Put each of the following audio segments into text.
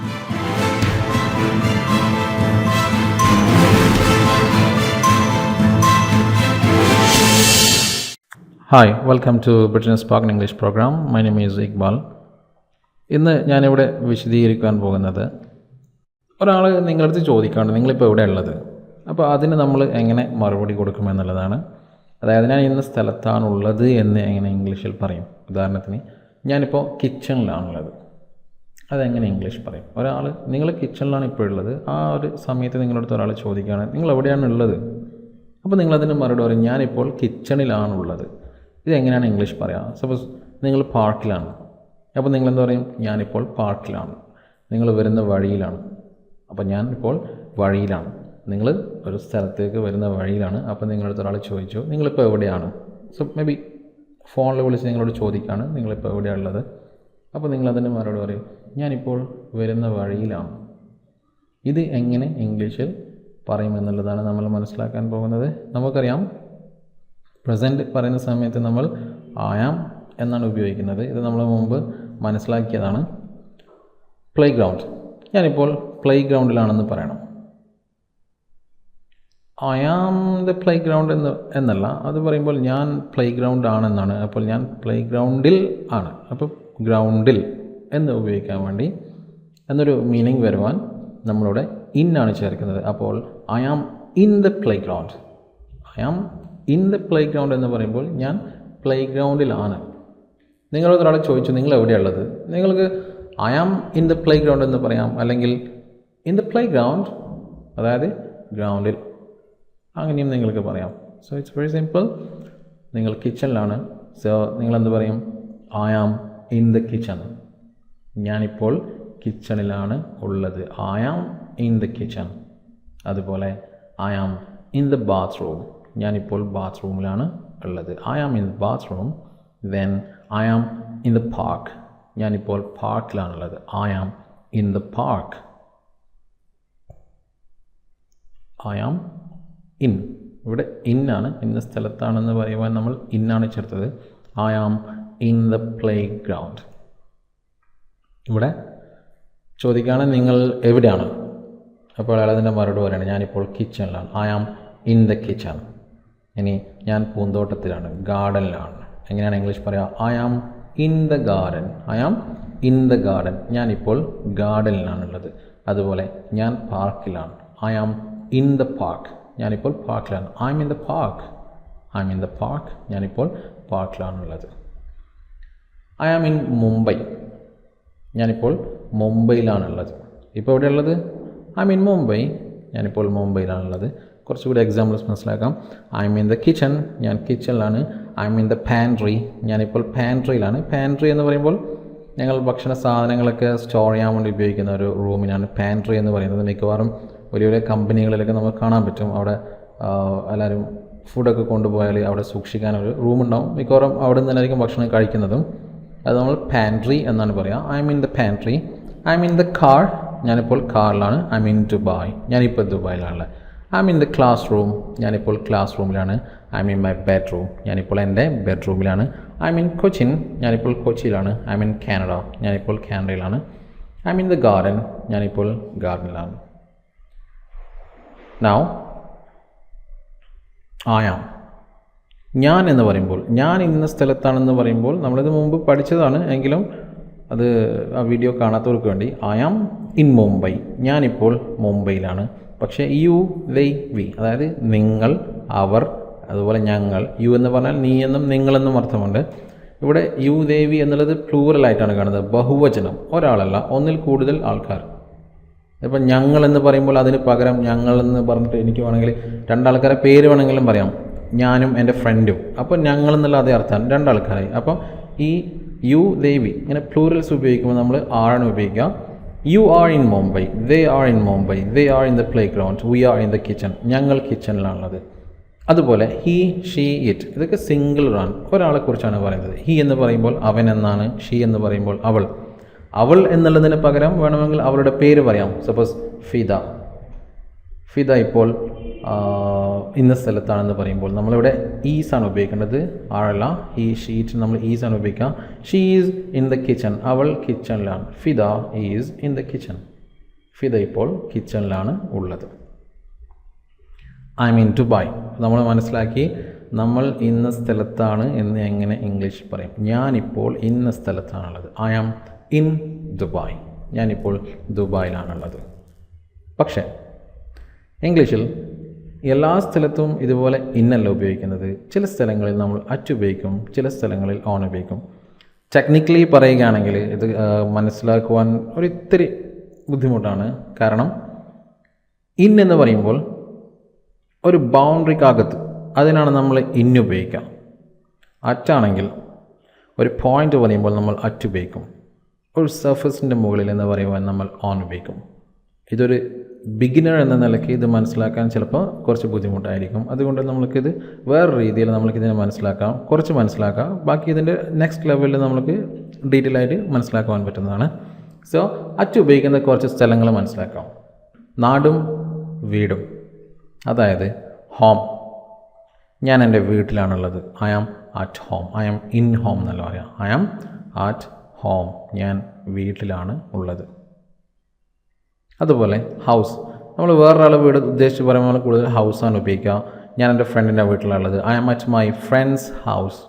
Hi welcome to Britain spoken English programme my name is Iqbal ഇന്ന് ഞാനിവിടെ വിശദീകരിക്കാൻ പോകുന്നത് ഒരാൾ നിങ്ങളടുത്ത് ചോദിക്കാണ്ട് നിങ്ങളിപ്പോൾ എവിടെ ഉള്ളത്? അപ്പോൾ അതിന് നമ്മൾ എങ്ങനെ മറുപടി കൊടുക്കുമെന്നുള്ളതാണ്. അതായത് ഞാൻ ഇന്ന സ്ഥലത്താണുള്ളത് എന്ന് എങ്ങനെ ഇംഗ്ലീഷിൽ പറയും. ഉദാഹരണത്തിന് ഞാനിപ്പോൾ കിച്ചണിലാണുള്ളത് അതെങ്ങനെ ഇംഗ്ലീഷ് പറയും? ഒരാൾ നിങ്ങൾ കിച്ചണിലാണ് ഇപ്പോൾ ഉള്ളത് ആ ഒരു സമയത്ത് നിങ്ങളടുത്ത് ഒരാൾ ചോദിക്കുകയാണ് നിങ്ങൾ എവിടെയാണ് ഉള്ളത്? അപ്പോൾ നിങ്ങളതിന് മറുപടി പറയും ഞാനിപ്പോൾ കിച്ചണിലാണുള്ളത് ഇതെങ്ങനെയാണ് ഇംഗ്ലീഷ് പറയുക സപ്പോസ് നിങ്ങൾ പാർക്കിലാണ് അപ്പോൾ നിങ്ങൾ എന്താ പറയും? ഞാനിപ്പോൾ പാർക്കിലാണ് നിങ്ങൾ വരുന്ന വഴിയിലാണ്. അപ്പോൾ ഞാൻ ഇപ്പോൾ വഴിയിലാണ്. നിങ്ങൾ ഒരു സ്ഥലത്തേക്ക് വരുന്ന വഴിയിലാണ്. അപ്പോൾ നിങ്ങളടുത്ത് ഒരാൾ ചോദിച്ചു നിങ്ങളിപ്പോൾ എവിടെയാണ്? സോ മേ ബി ഫോണിൽ വിളിച്ച് നിങ്ങളോട് ചോദിക്കുകയാണ് നിങ്ങളിപ്പോൾ എവിടെയാണ് ഉള്ളത്? അപ്പോൾ നിങ്ങളതിന് മറുപടി പറയും ഞാനിപ്പോൾ വരുന്ന വഴിയിലാണ്. ഇത് എങ്ങനെ ഇംഗ്ലീഷിൽ പറയുമെന്നുള്ളതാണ് നമ്മൾ മനസ്സിലാക്കാൻ പോകുന്നത്. നമുക്കറിയാം പ്രസന്റ് പറയുന്ന സമയത്ത് നമ്മൾ ആയാം എന്നാണ് ഉപയോഗിക്കുന്നത്. ഇത് നമ്മൾ മുമ്പ് മനസ്സിലാക്കിയതാണ്. പ്ലേ ഗ്രൗണ്ട് ഞാനിപ്പോൾ പ്ലേ ഗ്രൗണ്ടിലാണെന്ന് പറയണം. I am the play ground എന്ന് എന്നല്ല. അത് പറയുമ്പോൾ ഞാൻ പ്ലേ ഗ്രൗണ്ട് ആണെന്നാണ്. അപ്പോൾ ഞാൻ പ്ലേ ഗ്രൗണ്ടിൽ ആണ്. അപ്പോൾ ഗ്രൗണ്ടിൽ എന്ന് ഉപയോഗിക്കാൻ വേണ്ടി എന്നൊരു മീനിങ് വരുവാൻ നമ്മളിവിടെ ഇൻ ആണ് ചേർക്കുന്നത്. അപ്പോൾ I am in the play ground I am in the play ground എന്ന് പറയുമ്പോൾ ഞാൻ പ്ലേ ഗ്രൗണ്ടിലാണ് നിങ്ങളോട് ഒരാളെ ചോദിച്ചു നിങ്ങൾ എവിടെയുള്ളത് നിങ്ങൾക്ക് I am in the play ground എന്ന് പറയാം. അല്ലെങ്കിൽ ഇൻ ദ പ്ലേ ഗ്രൗണ്ട് അതായത് ഗ്രൗണ്ടിൽ അങ്ങനെയും നിങ്ങൾക്ക് പറയാം. സോ ഇറ്റ്സ് വെരി സിമ്പിൾ നിങ്ങൾ കിച്ചണിലാണ് സോ നിങ്ങളെന്ത് പറയും? I am in the kitchen ഞാനിപ്പോൾ കിച്ചണിലാണ് ഉള്ളത്. I am in the kitchen അതുപോലെ I am in the bathroom ഞാനിപ്പോൾ ബാത്റൂമിലാണ് ഉള്ളത്. I am in the bathroom then I am in the park ഞാനിപ്പോൾ പാർക്കിലാണുള്ളത് I am in the park I am in ഇവിടെ ഇന്നാണ് ഇന്ന സ്ഥലത്താണെന്ന് പറയുവാൻ നമ്മൾ ഇന്നാണ് ചേർത്തത്. I am in the play ground ഇവിടെ ചോദിക്കുകയാണ് നിങ്ങൾ എവിടെയാണ്? അപ്പോൾ അയാൾ അതിന്റെ മറുപടി പറയുകയാണ് ഞാനിപ്പോൾ കിച്ചണിലാണ്. I am in the kitchen ഇനി ഞാൻ പൂന്തോട്ടത്തിലാണ് ഗാർഡനിലാണ്. എങ്ങനെയാണ് ഇംഗ്ലീഷ് പറയുക? I am in the garden I am in the garden ഞാനിപ്പോൾ ഗാർഡനിലാണുള്ളത്. അതുപോലെ ഞാൻ പാർക്കിലാണ്. I am in the park ഞാനിപ്പോൾ പാർക്കിലാണ്. I am in the park I am in the park ഞാനിപ്പോൾ പാർക്കിലാണുള്ളത്. ഐ ആം ഇൻ മുംബൈ ഞാനിപ്പോൾ മുംബൈയിലാണുള്ളത്. ഇപ്പോൾ എവിടെയുള്ളത്? ഐ മീൻ മുംബൈ ഞാനിപ്പോൾ മുംബൈയിലാണുള്ളത്. കുറച്ചുകൂടി എക്സാമ്പിൾസ് മനസ്സിലാക്കാം. ഐ മീൻ ദ കിച്ചൺ ഞാൻ കിച്ചണിലാണ് ഐ മീൻ ദ പാൻട്രി ഞാനിപ്പോൾ പാൻട്രിയിലാണ് പാൻട്രി എന്ന് പറയുമ്പോൾ ഞങ്ങൾ ഭക്ഷണ സാധനങ്ങളൊക്കെ സ്റ്റോർ ചെയ്യാൻ വേണ്ടി ഉപയോഗിക്കുന്ന ഒരു റൂമിനാണ് പാൻട്രി എന്ന് പറയുന്നത് മിക്കവാറും വലിയ വലിയ കമ്പനികളിലൊക്കെ നമുക്ക് കാണാൻ പറ്റും. അവിടെ എല്ലാവരും ഫുഡൊക്കെ കൊണ്ടുപോയാൽ അവിടെ സൂക്ഷിക്കാനൊരു റൂമുണ്ടാവും മിക്കവാറും അവിടെ നിന്ന് തന്നെയായിരിക്കും ഭക്ഷണം കഴിക്കുന്നതും. അത് നമ്മൾ പാൻട്രി എന്നാണ് പറയുക I mean the pantry I mean the car ഞാനിപ്പോൾ കാറിലാണ് ഐ മീൻ ദുബായ് ഞാനിപ്പോൾ ദുബായിലാണ് I mean the class room ഞാനിപ്പോൾ ക്ലാസ് റൂമിലാണ് ഐ മീൻ മൈ ബെഡ്റൂം ഞാനിപ്പോൾ എന്റെ ബെഡ്റൂമിലാണ് ഐ മീൻ കൊച്ചിൻ. ഞാനിപ്പോൾ കൊച്ചിയിലാണ്. ഐ മീൻ കാനഡ ഞാനിപ്പോൾ കാനഡയിലാണ് ഐ മീൻ ദ ഗാർഡൻ ഞാനിപ്പോൾ ഗാർഡനിലാണ് നൗ ആയാം ഞാൻ എന്ന് പറയുമ്പോൾ ഞാൻ ഇന്ന സ്ഥലത്താണെന്ന് പറയുമ്പോൾ നമ്മളിത് മുമ്പ് പഠിച്ചതാണ്. എങ്കിലും അത് ആ വീഡിയോ കാണാത്തവർക്ക് വേണ്ടി ഐ ആം ഇൻ മുംബൈ ഞാനിപ്പോൾ മുംബൈയിലാണ്. പക്ഷേ യു ദൈ വി അതായത് നിങ്ങൾ അവർ അതുപോലെ ഞങ്ങൾ യു എന്ന് പറഞ്ഞാൽ നീ എന്നും നിങ്ങളെന്നും അർത്ഥമുണ്ട്. ഇവിടെ യു ദേവി എന്നുള്ളത് പ്ലൂറലായിട്ടാണ് കാണുന്നത്. ബഹുവചനം ഒരാളല്ല ഒന്നിൽ കൂടുതൽ ആൾക്കാർ. ഇപ്പം ഞങ്ങൾ എന്ന് പറയുമ്പോൾ അതിന് പകരം ഞങ്ങൾ എന്ന് പറഞ്ഞിട്ട് എനിക്ക് വേണമെങ്കിൽ രണ്ടാൾക്കാരെ പേര് വേണമെങ്കിലും പറയാം. ഞാനും എന്റെ ഫ്രണ്ടും അപ്പോൾ ഞങ്ങൾ എന്നുള്ള അതേ അർത്ഥമാണ് രണ്ടാൾക്കാരായി. അപ്പോൾ ഈ യു ദേവി ഇങ്ങനെ പ്ലൂറൽസ് ഉപയോഗിക്കുമ്പോൾ നമ്മൾ ആഴാണ് ഉപയോഗിക്കുക you are in Mumbai they are in Mumbai they are in the play ground we are in the kitchen ഞങ്ങൾ കിച്ചണിലാണുള്ളത് അതുപോലെ ഹി ഷീ ഇറ്റ് ഇതൊക്കെ സിംഗിളാണ് ഒരാളെ കുറിച്ചാണ് പറയുന്നത്. ഹി എന്ന് പറയുമ്പോൾ അവൻ എന്നാണ് ഷീ എന്ന് പറയുമ്പോൾ അവൾ. അവൾ എന്നുള്ളതിന് പകരം വേണമെങ്കിൽ അവളുടെ പേര് പറയാം. സപ്പോസ് ഫിദ. ഫിദ ഇപ്പോൾ ഇന്ന സ്ഥലത്താണെന്ന് പറയുമ്പോൾ നമ്മളിവിടെ ഈസ് ആണ് ഉപയോഗിക്കേണ്ടത്. ആളല്ല ഈ ഷീറ്റ് നമ്മൾ ഈസ് ആണ് ഉപയോഗിക്കുക. She is in the kitchen അവൾ കിച്ചണിലാണ് Fida is in the kitchen Fida ഇപ്പോൾ കിച്ചണിലാണ് ഉള്ളത്. ഐ മീൻ ടു ബൈ നമ്മൾ മനസ്സിലാക്കി നമ്മൾ ഇന്ന സ്ഥലത്താണ് എന്ന് എങ്ങനെ ഇംഗ്ലീഷ് പറയും. ഞാനിപ്പോൾ ഇന്ന സ്ഥലത്താണുള്ളത്. ഐ ആം ഇൻ ദുബായ് ഞാനിപ്പോൾ ദുബായിലാണുള്ളത്. പക്ഷേ ഇംഗ്ലീഷിൽ എല്ലാ സ്ഥലത്തും ഇതുപോലെ ഇന്നല്ല ഉപയോഗിക്കുന്നത്. ചില സ്ഥലങ്ങളിൽ നമ്മൾ അറ്റ് ഉപയോഗിക്കും ചില സ്ഥലങ്ങളിൽ ഓൺ ഉപയോഗിക്കും. ടെക്നിക്കലി പറയുകയാണെങ്കിൽ ഇത് മനസ്സിലാക്കുവാൻ ഒരിത്തിരി ബുദ്ധിമുട്ടാണ്. കാരണം ഇൻ എന്ന് പറയുമ്പോൾ ഒരു ബൗണ്ടറിക്കകത്ത് അതിനാണ് നമ്മൾ ഇന്ന് ഉപയോഗിക്കുക. അറ്റാണെങ്കിൽ ഒരു പോയിന്റ് പറയുമ്പോൾ നമ്മൾ അറ്റ് ഉപയോഗിക്കും. ഒരു സർഫസിന്റെ മുകളിൽ എന്ന് പറയുമ്പോൾ നമ്മൾ ഓൺ ഉപയോഗിക്കും. ഇതൊരു ബിഗിനർ എന്ന നിലയ്ക്ക് ഇത് മനസ്സിലാക്കാൻ ചിലപ്പോൾ കുറച്ച് ബുദ്ധിമുട്ടായിരിക്കും. അതുകൊണ്ട് നമ്മൾക്കിത് വേറെ രീതിയിൽ നമ്മൾക്കിതിനെ മനസ്സിലാക്കാം കുറച്ച് മനസ്സിലാക്കാം. ബാക്കി ഇതിന്റെ നെക്സ്റ്റ് ലെവലിൽ നമുക്ക് ഡീറ്റെയിൽ ആയിട്ട് മനസ്സിലാക്കുവാൻ പറ്റുന്നതാണ്. സോ അറ്റ് ഉപയോഗിക്കുന്ന കുറച്ച് സ്ഥലങ്ങൾ മനസ്സിലാക്കാം. നാടും വീടും. അതായത് ഹോം ഞാൻ എന്റെ വീട്ടിലാണുള്ളത്. I am at home I am in home എന്നല്ല പറയാം? ഐ ആം അറ്റ് ഹോം ഞാൻ വീട്ടിലാണ് ഉള്ളത്. അതുപോലെ ഹൗസ് നമ്മൾ വേറൊരാളെ വീട് ഉദ്ദേശിച്ച് പറയുമ്പോൾ കൂടുതൽ ഹൗസാണ് ഉപയോഗിക്കുക. ഞാൻ എന്റെ ഫ്രണ്ടിന്റെ വീട്ടിലുള്ളത്. I am at my friend's house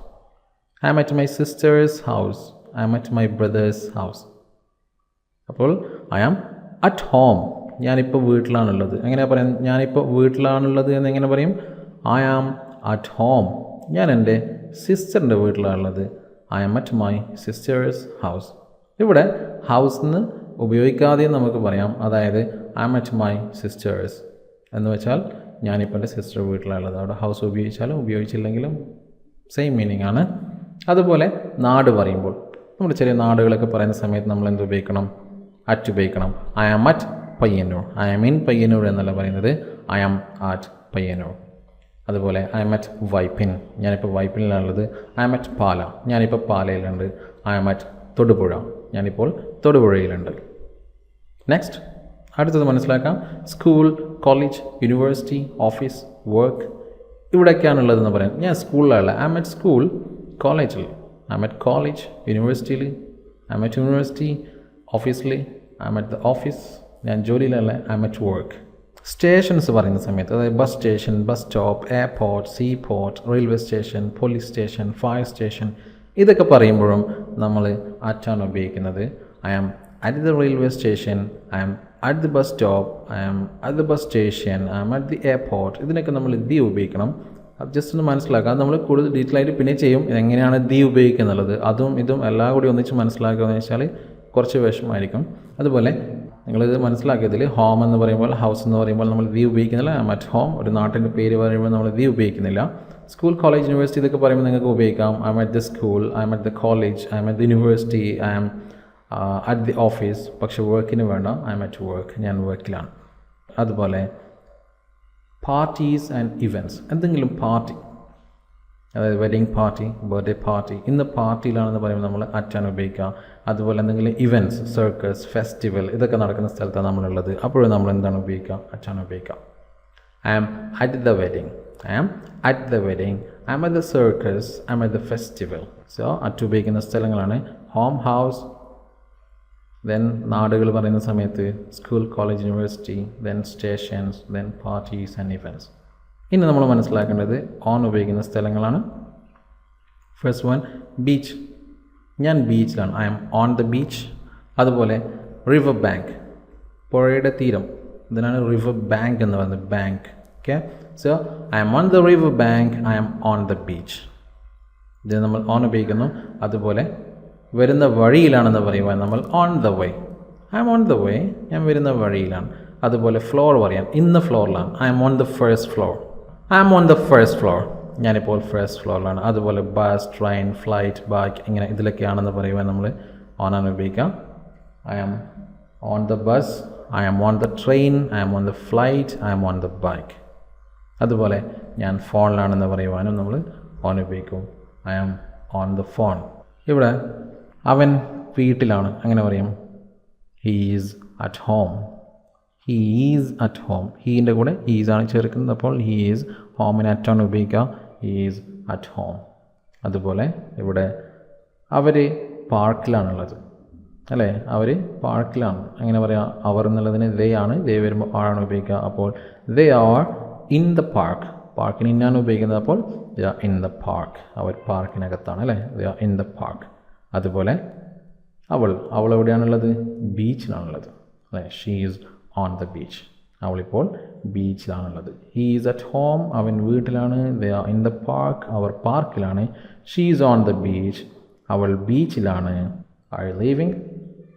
I am at my sister's house I am at my brother's house അപ്പോൾ ഐ ആം അറ്റ് ഹോം ഞാനിപ്പോൾ വീട്ടിലാണുള്ളത്. എങ്ങനെയാ പറയാം? ഞാനിപ്പോൾ വീട്ടിലാണുള്ളത് എന്ന് എങ്ങനെ പറയും? ഐ ആം അറ്റ് ഹോം ഞാൻ എന്റെ സിസ്റ്ററിന്റെ വീട്ടിലാണുള്ളത്. I am at my sister's house ഇവിടെ ഹൗസ് എന്ന് ഉപയോഗിക്കാതെ നമുക്ക് പറയാം. അതായത് ഐ മറ്റ് മൈ സിസ്റ്റേഴ്സ് എന്ന് വെച്ചാൽ ഞാനിപ്പോൾ എന്റെ സിസ്റ്റർ വീട്ടിലാണുള്ളത്. അവിടെ ഹൗസ് ഉപയോഗിച്ചാലും ഉപയോഗിച്ചില്ലെങ്കിലും സെയിം മീനിങ് ആണ്. അതുപോലെ നാട് പറയുമ്പോൾ നമ്മൾ ചെറിയ നാടുകളൊക്കെ പറയുന്ന സമയത്ത് നമ്മൾ എന്ത് ഉപയോഗിക്കണം? അറ്റ് ഉപയോഗിക്കണം. I am at Payyanur I am in Payyanur എന്നല്ല പറയുന്നത്. ഐ ആം അറ്റ് പയ്യന്നൂർ അതുപോലെ ഐ ആം അറ്റ് വൈപ്പിൻ ഞാനിപ്പോൾ വൈപ്പിനിലാണുള്ളത് ഐ ആം അറ്റ് പാല ഞാനിപ്പോൾ പാലയിലുണ്ട് ഐ ആം അറ്റ് തൊടുപുഴ. ഞാനിപ്പോൾ തൊടുപുഴയിലുണ്ട്. നെക്സ്റ്റ് അടുത്തത് മനസ്സിലാക്കാം. School college university office work ഇവിടെയൊക്കെയാണുള്ളതെന്ന് പറയാം. ഞാൻ സ്കൂളിലല്ല ഐ മറ്റ് സ്കൂൾ കോളേജിൽ ഐ മറ്റ് കോളേജ് യൂണിവേഴ്സിറ്റിയിൽ ഐ മറ്റ് യൂണിവേഴ്സിറ്റി ഓഫീസിൽ ഐ മറ്റ് ദ ഓഫീസ് ഞാൻ ജോലിയിലല്ല ഐ മറ്റ് വർക്ക് സ്റ്റേഷൻസ് പറയുന്ന സമയത്ത് അതായത് bus station bus stop airport sea port railway station police station fire station ഇതൊക്കെ പറയുമ്പോഴും നമ്മൾ അറ്റാണ് ഉപയോഗിക്കുന്നത്. I am at the railway station I am at the bus stop I am at the bus station I am at the airport ഇതിനൊക്കെ നമ്മൾ the ഉപയോഗിക്കണം. അത് just ഒന്ന് മനസ്സിലാക്കാം. നമ്മൾ കൂടുതൽ ഡീറ്റെയിൽ ആയിട്ട് പിന്നെ ചെയ്യും. എങ്ങനെയാണ് ദി ഉപയോഗിക്കുക എന്നുള്ളത് അതും ഇതും എല്ലാം കൂടി ഒന്നിച്ച് മനസ്സിലാക്കുക എന്ന് വെച്ചാൽ കുറച്ച് വിഷമമായിരിക്കും. അതുപോലെ നിങ്ങളിത് മനസ്സിലാക്കിയതിൽ ഹോം എന്ന് പറയുമ്പോൾ ഹൗസ് എന്ന് പറയുമ്പോൾ നമ്മൾ ദി ഉപയോഗിക്കുന്നില്ല. മറ്റ് ഹോം ഒരു നാട്ടിന്റെ പേര് പറയുമ്പോൾ നമ്മൾ ദി ഉപയോഗിക്കുന്നില്ല. സ്കൂൾ കോളേജ് യൂണിവേഴ്സിറ്റി ഇതൊക്കെ പറയുമ്പോൾ നിങ്ങൾക്ക് ഉപയോഗിക്കാം. I am at the school I am at the college I am at the university I am at the office പക്ഷേ വർക്കിന് വേണ്ട ഐ എം അറ്റ് വർക്ക് ഞാൻ വർക്കിലാണ് അതുപോലെ പാർട്ടീസ് ആൻഡ് ഇവന്റ്സ് എന്തെങ്കിലും പാർട്ടി അതായത് വെഡിങ് പാർട്ടി ബർത്ത്ഡേ പാർട്ടി ഇന്ന് പാർട്ടിയിലാണെന്ന് പറയുമ്പോൾ നമ്മൾ അറ്റാൻ ഉപയോഗിക്കുക. അതുപോലെ എന്തെങ്കിലും ഇവന്റ്സ് സർക്കസ് ഫെസ്റ്റിവൽ ഇതൊക്കെ നടക്കുന്ന സ്ഥലത്താണ് നമ്മളുള്ളത്. അപ്പോഴും നമ്മൾ എന്താണ് ഉപയോഗിക്കുക? അറ്റാൻ ഉപയോഗിക്കുക. I am at the wedding I am at the wedding I am at the circus I am at the festival so at ഉപയോഗിക്കുന്ന സ്ഥലങ്ങളാണ് ഹോം ഹൗസ് ദെൻ നാടുകൾ പറയുന്ന സമയത്ത് school college university then stations then parties and events ഇനി നമ്മൾ മനസ്സിലാക്കേണ്ടത് on ഉപയോഗിക്കുന്ന സ്ഥലങ്ങളാണ്. ഫസ്റ്റ് വൺ ബീച്ച് ഞാൻ ബീച്ചിലാണ് I am on the beach അതുപോലെ റിവർ ബാങ്ക് പുഴയുടെ തീരം. ഇതിനാണ് റിവർ ബാങ്ക് എന്ന് പറയുന്നത്. Bank okay so I am on the river bank I am on the beach ഇത് നമ്മൾ ഓൺ ഉപയോഗിക്കുന്നു അതുപോലെ വരുന്ന വഴിയിലാണെന്ന് പറയുവാൻ നമ്മൾ on the way I am on the way ഞാൻ വരുന്ന വഴിയിലാണ് അതുപോലെ ഫ്ലോർ പറയാം ഇന്ന് ഫ്ലോറിലാണ് I am on the first floor I am on the first floor ഞാനിപ്പോൾ ഫസ്റ്റ് ഫ്ലോറിലാണ് അതുപോലെ ബസ് ട്രെയിൻ ഫ്ലൈറ്റ് ബാക്ക് ഇങ്ങനെ ഇതിലൊക്കെയാണെന്ന് പറയുവാൻ നമ്മൾ ഓൺ ആണ് ഉപയോഗിക്കാം I am on the bus I am on the train I am on the flight I am on the bike അതുപോലെ ഞാൻ ഫോണിലാണെന്ന് പറയുവാനും നമ്മൾ ഓൺ ഉപയോഗിക്കും. I am on the phone ഇവിടെ അവൻ വീട്ടിലാണ്. അങ്ങനെ പറയും. He is at home he is at home ഹീന്റെ കൂടെ ഈസ് ആണ് ചേർക്കുന്നത്. അപ്പോൾ ഹീ ഈസ് ഹോമിന് അറ്റാണ് ഉപയോഗിക്കുക ഹീ ഈസ് അറ്റ് ഹോം അതുപോലെ ഇവിടെ അവർ പാർക്കിലാണുള്ളത്. അല്ലേ? അവർ പാർക്കിലാണ്. അങ്ങനെ പറയാം. അവർ എന്നുള്ളതിന് ദേ ആണ്. ദേ വരുമ്പോൾ ആളാണ് ഉപയോഗിക്കുക. അപ്പോൾ they are in the park പാർക്കിന് ഇന്നാണ് ഉപയോഗിക്കുന്നത് അപ്പോൾ ദ ഇൻ ദ പാർക്ക് അവർ പാർക്കിനകത്താണ് അല്ലേ? ദ ഇൻ ദ പാർക്ക് അതുപോലെ അവൾ അവൾ എവിടെയാണുള്ളത്? ബീച്ചിലാണുള്ളത് അല്ലേ? She is on the beach അവളിപ്പോൾ ബീച്ചിലാണുള്ളത് ഹീ ഈസ് അറ്റ് ഹോം അവൻ വീട്ടിലാണ്. ദ ഇൻ ദ പാർക്ക് അവർ പാർക്കിലാണ് she is on the beach അവൾ ബീച്ചിലാണ് I leaving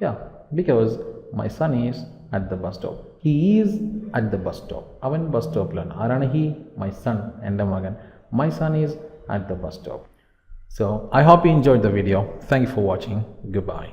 ya because my son is at the bus stop he is at the bus stop അവൻ bus സ്റ്റോപ്പിലാണ് ആരാണ് he my son എന്റെ മകൻ my son is at the bus stop So I hope you enjoyed the video. Thank you for watching. Goodbye.